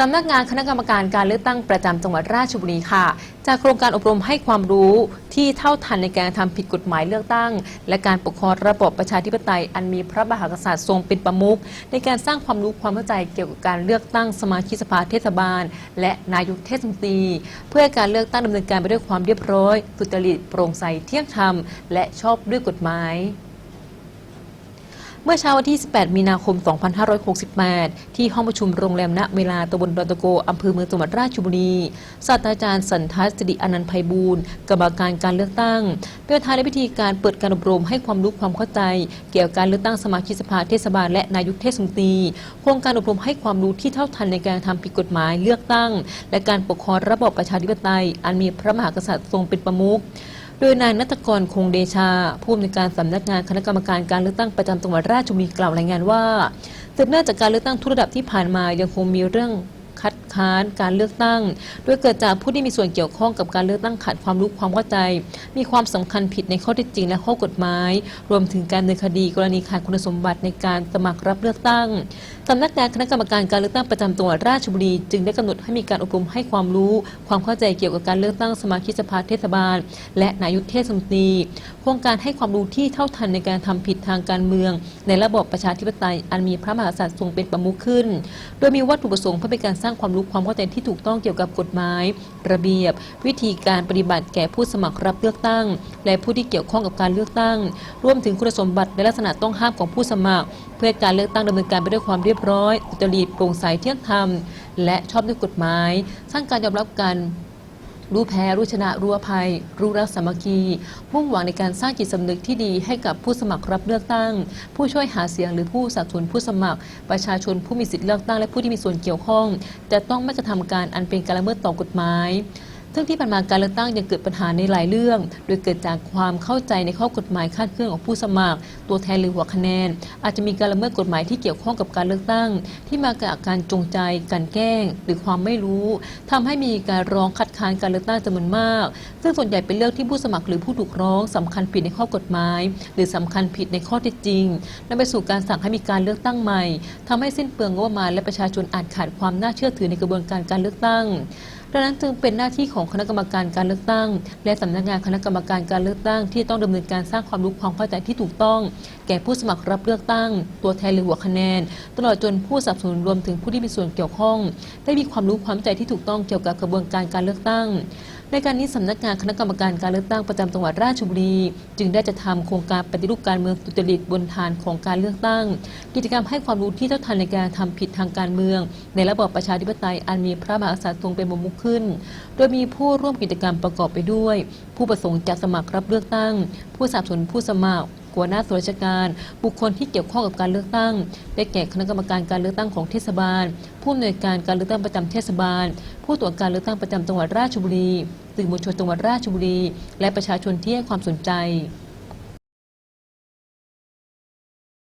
สำนักงานคณะกรรมการการเลือกตั้งประจำจังหวัดราชบุรีค่ะ จากโครงการอบรมให้ความรู้ที่เท่าทันในการทำผิดกฎหมายเลือกตั้ง และการปกครองระบอบประชาธิปไตย อันมีพระมหากษัตริย์ทรงเป็นประมุขในการสร้างความรู้ความเข้าใจเกี่ยวกับการเลือกตั้งสมาชิกสภาเทศบาล และนายกเทศมนตรี เพื่อการเลือกตั้งดำเนินการไปด้วยความเรียบร้อยสุจริตโปร่งใสเที่ยงธรรมและชอบด้วยกฎหมาย เมื่อเช้าวันที่ 18 มีนาคม 2568 ที่ห้องประชุมโรงแรมณเวลาตำบลดอนตะโกอำเภอเมืองจังหวัดราชบุรีศาสตราจารย์สันทัศน์สิริอนันต์ไพบูลย์กรรมการการเลือกตั้งเป็นประธานในพิธีการเปิดการอบรมให้ความรู้ความเข้าใจ เกี่ยวกับการเลือกตั้งสมาชิกสภาเทศบาลและนายกเทศมนตรีโครงการอบรมให้ความรู้ที่เท่าทันในการทำผิดกฎหมายเลือกตั้ง และการปกครองระบอบประชาธิปไตย อันมีพระมหากษัตริย์ทรงเป็นประมุข โดยนายนัตกรคงเดชา ผู้อำนวยการสำนักงานคณะกรรมการการเลือกตั้งประจำจังหวัดราชบุรีกล่าวรายงานว่าสืบเนื่องจากการเลือกตั้งทุกระดับที่ผ่านมายังคงมีเรื่อง คัดค้านการเลือกตั้งโดยเกิดจากผู้ที่มีส่วนเกี่ยวข้องกับการเลือกตั้งขาดความรู้ความเข้าใจ มีความสำคัญผิดในข้อเท็จจริงและข้อกฎหมาย รวมถึงการดำเนินคดีกรณีขาดคุณสมบัติในการสมัครรับเลือกตั้งสำนักงานคณะกรรมการการเลือกตั้งประจำจังหวัดราชบุรี จึงได้กำหนดให้มีการอบรมให้ความรู้ ความเข้าใจเกี่ยวกับการเลือกตั้งสมาชิกสภาเทศบาล และนายกเทศมนตรีโครงการให้ความรู้ที่เท่าทันในการทำผิดทางการเมือง ในระบอบประชาธิปไตยอันมีพระมหากษัตริย์ทรงเป็นประมุขขึ้น โดยมีวัตถุประสงค์เพื่อเป็นการสร้างความรู้ความเข้าใจที่ถูกต้องเกี่ยวกับกฎหมาย ระเบียบ วิธีการปฏิบัติแก่ผู้สมัครรับเลือกตั้ง และผู้ที่เกี่ยวข้องกับการเลือกตั้ง รวมถึงคุณสมบัติและลักษณะต้องห้ามของผู้สมัคร เพื่อการเลือกตั้งดำเนินการไปด้วยความเรียบร้อยจริตโปร่งใสเที่ยงธรรม และชอบด้วยกฎหมาย สร้างการยอมรับกัน รู้แพ้รู้ชนะรู้อภัย รู้รักสามัคคี มุ่งหวังในการสร้างจิตสำนึกที่ดีให้กับผู้สมัครรับเลือกตั้ง ผู้ช่วยหาเสียงหรือผู้สนับสนุนผู้สมัคร ประชาชนผู้มีสิทธิเลือกตั้งและผู้ที่มีส่วนเกี่ยวข้อง จะต้องไม่กระทำการอันเป็นการละเมิดต่อกฎหมาย ซึ่งที่ผ่านมาการเลือกตั้งยังเกิดปัญหาในหลายเรื่อง โดยเกิดจากความเข้าใจในข้อกฎหมายคาดเคลื่อนของผู้สมัคร ตัวแทนหรือหัวคะแนน อาจจะมีการละเมิดกฎหมายที่เกี่ยวข้องกับการเลือกตั้ง ที่มาจากการจงใจกลันแกล้ง หรือความไม่รู้ทำให้มีการร้องคัดค้านการเลือกตั้งจำนวนมาก ซึ่งส่วนใหญ่เป็นเรื่องที่ผู้สมัครหรือผู้ถูกร้องสำคัญผิดในข้อกฎหมาย หรือสำคัญผิดในข้อเท็จจริงนำไปสู่การสั่งให้มีการเลือกตั้งใหม่ทำให้สิ้นเปลืองงบประมาณและประชาชนอาจขาดความน่าเชื่อถือในกระบวนการการเลือกตั้ง ดังนั้นจึงเป็นหน้าที่ของคณะกรรมการการเลือกตั้ง และสำนักงานคณะกรรมการการเลือกตั้ง ที่ต้องดำเนินการสร้างความรู้ความเข้าใจที่ถูกต้อง แก่ผู้สมัครรับเลือกตั้ง ตัวแทนหรือหัวคะแนน ตลอดจนผู้สนับสนุนรวมถึงผู้ที่มีส่วนเกี่ยวข้อง ได้มีความรู้ความใจที่ถูกต้องเกี่ยวกับกระบวนการการเลือกตั้งในการนี้สำนักงานคณะกรรมการการเลือกตั้งประจำจังหวัดราชบุรี จึงได้จะทำโครงการปฏิรูปการเมืองตุจริตบนฐานของการเลือกตั้ง กิจกรรมให้ความรู้ที่เท่าทันในการทำผิดทางการเมือง ในระบอบประชาธิปไตยอันมีพระมหากษัตริย์ทรงเป็นประมุขขึ้น โดยมีผู้ร่วมกิจกรรมประกอบไปด้วย ผู้ประสงค์จะสมัครรับเลือกตั้ง ผู้สับสนผู้สมัคร หัวหน้าส่วนราชการ บุคคลที่เกี่ยวข้องกับการเลือกตั้ง ได้แก่คณะกรรมการการเลือกตั้งของเทศบาล ผู้อำนวยการการเลือกตั้งประจำเทศบาล ผู้ตรวจการเลือกตั้งประจำจังหวัดราชบุรีสื่อมวลชนจังหวัดราชบุรี และประชาชนที่ให้ความสนใจ